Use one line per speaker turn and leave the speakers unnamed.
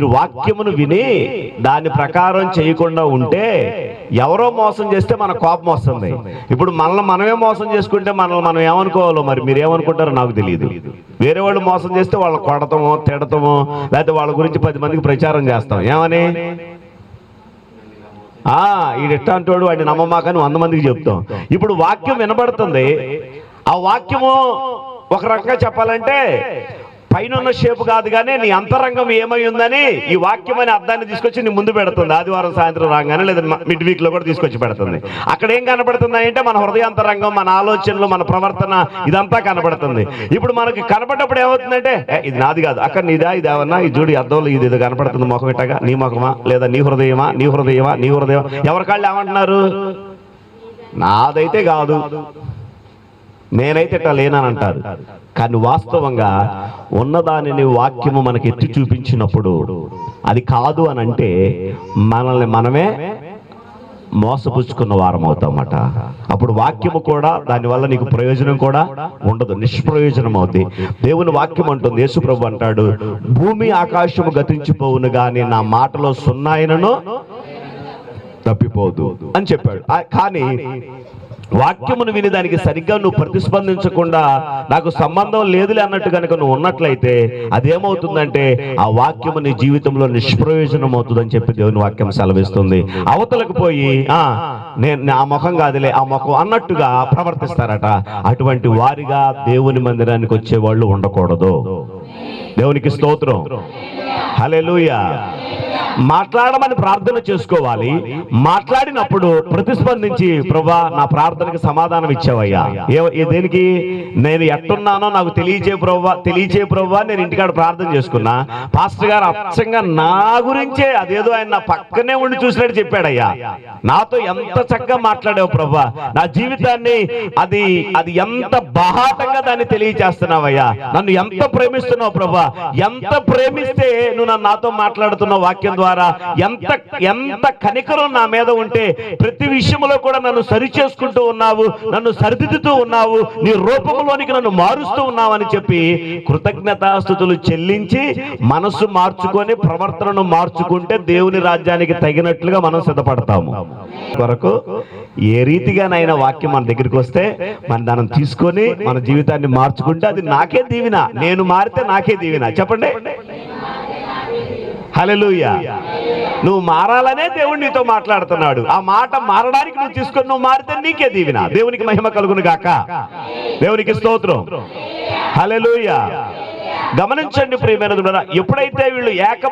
మీరు వాక్యమును విని దాని ప్రకారం చేయకుండా ఉంటే ఎవరో మోసం చేస్తే మన కోపం వస్తుంది. ఇప్పుడు మనల్ని మనమే మోసం చేసుకుంటే మనల్ని మనం ఏమనుకోవాలో మరి? మీరు ఏమనుకుంటారో నాకు తెలియదు. వేరే వాళ్ళు మోసం చేస్తే వాళ్ళు కొడతామో తిడతామో లేకపోతే వాళ్ళ గురించి పది మందికి ప్రచారం చేస్తాం. ఏమని? ఆ ఈడెట్టాంటోడు వాడిని నమ్మమాకని వంద మందికి చెప్తాం. ఇప్పుడు వాక్యం వినబడుతుంది. ఆ వాక్యము ఒక రకంగా చెప్పాలంటే పైన ఉన్న కాదు కానీ నీ అంతరంగం ఏమై ఉందని ఈ వాక్యం అనే అర్థాన్ని తీసుకొచ్చి నీ ముందు పెడుతుంది. ఆదివారం సాయంత్రం రాగానే లేదా మిడ్ వీక్లో కూడా తీసుకొచ్చి పెడుతుంది. అక్కడ ఏం కనబడుతుంది అంటే మన హృదయాంతరంగం మన ఆలోచనలు మన ప్రవర్తన ఇదంతా కనబడుతుంది ఇప్పుడు మనకి కనపడ్డప్పుడు ఏమవుతుందంటే ఇది నాది కాదు. అక్కడ నీదా ఇది ఏమన్నా ఈ జోడి అర్థంలో ఇది ఇది కనపడుతుంది ముఖం ఇట్టగా. నీ ముఖమా లేదా నీ హృదయమా? నీ హృదయమా? నీ హృదయం ఎవరి కాళ్ళు ఏమంటున్నారు? నాదైతే కాదు. నేనైతే ఇట్లా లేనంటారు కానీ వాస్తవంగా ఉన్నదానిని వాక్యము మనకి ఎత్తి చూపించినప్పుడు అది కాదు అని అంటే మనల్ని మనమే మోసపుచ్చుకున్న వారం అవుతామట అప్పుడు వాక్యము కూడా దానివల్ల నీకు ప్రయోజనం కూడా ఉండదు నిష్ప్రయోజనం అవుతుంది దేవుని వాక్యం అంటుంది యేసుప్రభు అంటాడు భూమి ఆకాశము గతించిపోవును గాని నా మాటలో సున్నాయనను తప్పిపోదు అని చెప్పాడు. కానీ వాక్యమును విని దానికి సరిగ్గా నువ్వు ప్రతిస్పందించకుండా నాకు సంబంధం లేదులే అన్నట్టు కనుక నువ్వు ఉన్నట్లయితే అదేమవుతుందంటే ఆ వాక్యము నీ జీవితంలో నిష్ప్రయోజనం అవుతుందని చెప్పి దేవుని వాక్యం సెలవిస్తుంది. అవతలకు పోయి ఆ నేను నా ముఖం కాదులే ఆ ముఖం అన్నట్టుగా ప్రవర్తిస్తారట. అటువంటి వారిగా దేవుని మందిరానికి వచ్చే వాళ్ళు ఉండకూడదు. దేవునికి స్తోత్రం. హల్లెలూయా. మాట్లాడమని ప్రార్థన చేసుకోవాలి. మాట్లాడినప్పుడు ప్రతిస్పందించి ప్రభా నా ప్రార్థనకి సమాధానం ఇచ్చావయ్యా. ఏ- దేనికి? నేను ఎట్టున్నానో నాకు తెలియచే ప్రభా తెలియచే ప్రభా నేను ఇంటికాడ ప్రార్థన చేసుకున్నా. పాస్టర్ గారు అచ్చంగా నా గురించే అదేదో ఆయన నా పక్కనే ఉండి చూసినట్టు చెప్పాడయ్యా. నాతో ఎంత చక్కగా మాట్లాడావు ప్రభా నా జీవితాన్ని అది అది ఎంత బహాటంగా దాన్ని తెలియచేస్తున్నావయ్యా. నన్ను ఎంత ప్రేమిస్తున్నావు ప్రభా ఎంత ప్రేమిస్తే నువ్వు నన్ను నాతో మాట్లాడుతున్న వాక్యం ద్వారా. ఎంత ఎంత కనికరం నా మీద ఉంటే ప్రతి విషయంలో కూడా నన్ను సరి చేసుకుంటూ ఉన్నావు నన్ను సరిదిద్దుతూ ఉన్నావు నీ రూపంలోనికి నన్ను మారుస్తూ ఉన్నావు అని చెప్పి కృతజ్ఞతాస్థుతులు చెల్లించి మనసు మార్చుకొని ప్రవర్తనను మార్చుకుంటే దేవుని రాజ్యానికి తగినట్లుగా మనం సిద్ధపడతాము. కొరకు ఏ రీతిగానైనా వాక్యం మన దగ్గరికి వస్తే మన దాన్ని తీసుకొని మన జీవితాన్ని మార్చుకుంటే అది నాకే దీవిన నేను మారితే నాకే దీవిన. చెప్పండి. హలలుయ నువ్వు మారాలనే దేవుడు నీతో మాట్లాడుతున్నాడు. ఆ మాట మారడానికి నువ్వు తీసుకొని నువ్వు మారితే నీకే దీవిన. దేవునికి మహిమ కలుగును గాక. దేవునికి స్తోత్రం. హలలుయ గమనించండి ప్రియమైన ఎప్పుడైతే వీళ్ళు ఏక